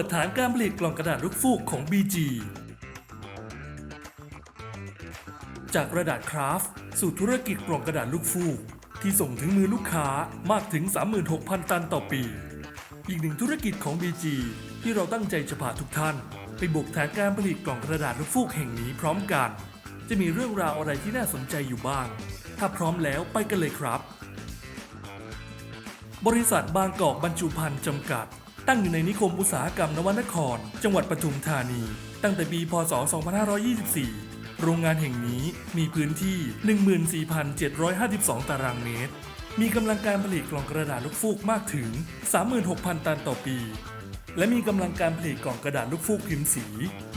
ปิดฐานการผลิตกล่องกระดาษลูกฟูกของ BG จากกระดาษคราฟต์สู่ธุรกิจกล่องกระดาษลูกฟูก ที่ส่งถึงมือลูกค้ามากถึง 36,000 ตันต่อปี อีกหนึ่งธุรกิจของ BG ที่เราตั้งใจจะพาทุกท่าน ไปบุกฐานการผลิตกล่องกระดาษลูกฟูกแห่งนี้พร้อมกัน จะมีเรื่องราวอะไรที่น่าสนใจอยู่บ้าง ถ้าพร้อมแล้วไปกันเลยครับ บริษัทบางกอกบรรจุภัณฑ์จำกัด ตั้งอยู่ในนิคมอุตสาหกรรมนวนคร จังหวัดปทุมธานี ตั้งแต่ปี พศ 2524 โรงงานแห่งนี้มีพื้นที่ 14,752 ตารางเมตร มีกำลังการผลิตกล่องกระดาษลูกฟูกมากถึง 36,000 ตันต่อปี และมีกำลังการผลิตกล่องกระดาษลูกฟูกพิมพ์สี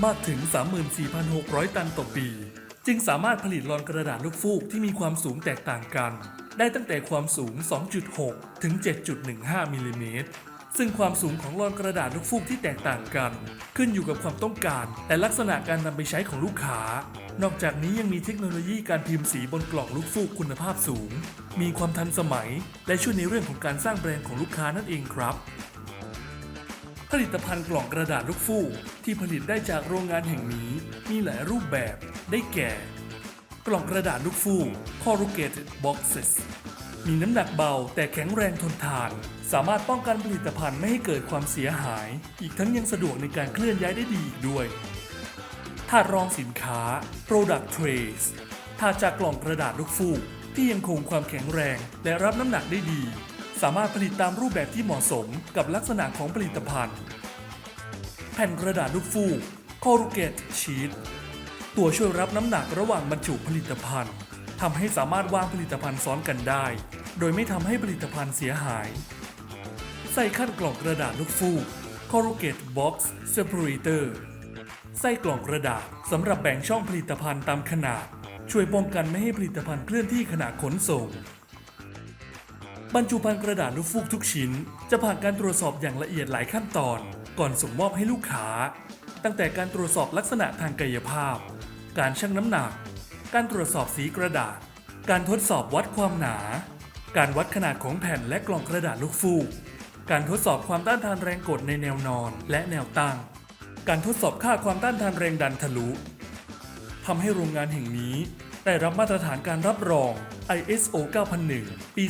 มากถึง 34,600 ตันต่อปี จึงสามารถผลิตลอนกระดาษลูกฟูกที่มีความสูงแตกต่างกัน ได้ตั้งแต่ความสูง 2.6 ถึง 7.15 มิลลิเมตร ซึ่งความสูงของลอนกระดาษลูกฟูกที่แตกต่างกัน ขึ้นอยู่กับความต้องการ และลักษณะการนำไปใช้ของลูกค้า นอกจากนี้ยังมีเทคโนโลยีการพิมพ์สีบนกล่องลูกฟูกคุณภาพสูง มีความทันสมัย และช่วยในเรื่องของการสร้างแบรนด์ของลูกค้านั่นเองครับผลิตภัณฑ์กล่องกระดาษลูกฟูกที่ผลิตได้จากโรงงานแห่งนี้ มีหลายรูปแบบได้แก่ กล่องกระดาษลูกฟูก corrugated boxes มีน้ำหนักเบาแต่แข็งแรงทนทาน สามารถป้องกันผลิตภัณฑ์ไม่ให้เกิดความเสียหาย อีกทั้งยังสะดวกในการเคลื่อนย้ายได้ดีอีกด้วยถาดรองสินค้า product trays ถาดจากกล่องกระดาษลูกฟูกที่ยังคงความแข็งแรง และรับน้ำหนักได้ดี สามารถผลิตตามรูปแบบที่เหมาะสมกับลักษณะของผลิตภัณฑ์ แผ่นกระดาษลูกฟูก corrugated sheet ตัวช่วยรับน้ำหนักระหว่างบรรจุผลิตภัณฑ์ ทำให้สามารถวางผลิตภัณฑ์ซ้อนกันได้ โดยไม่ทำให้ผลิตภัณฑ์เสียหาย ใส่ขั้นกล่องกระดาษลูกฟูก corrugated box separator ไส้กล่องกระดาษสำหรับแบ่งช่องผลิตภัณฑ์ตามขนาด ช่วยป้องกันไม่ให้ผลิตภัณฑ์เคลื่อนที่ขณะขนส่ง บรรจุภัณฑ์กระดาษลูกฟูกทุกชิ้น จะผ่านการตรวจสอบอย่างละเอียดหลายขั้นตอน ก่อนส่งมอบให้ลูกค้า ตั้งแต่การตรวจสอบลักษณะทางกายภาพ การชั่งน้ำหนัก การตรวจสอบสีกระดาษ การทดสอบวัดความหนา การวัดขนาดของแผ่นและกล่องกระดาษลูกฟูก การทดสอบความต้านทานแรงกดในแนวนอนและแนวตั้ง การทดสอบค่าความต้านทานแรงดันทะลุทำให้โรงงานแห่งนี้ ได้รับมาตรฐานการรับรอง ISO 9001 ปี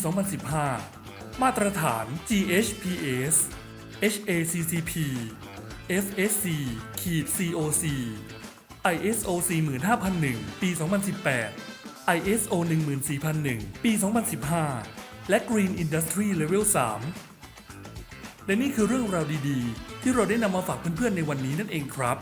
2015 มาตรฐาน GHPS HACCP FSC COC ISO 45001 ปี 2018 ISO 14001 ปี 2015 และ Green Industry Level 3 และนี่คือเรื่องราวดีๆ ที่เราได้นำมาฝากเพื่อนๆในวันนี้นั่นเองครับ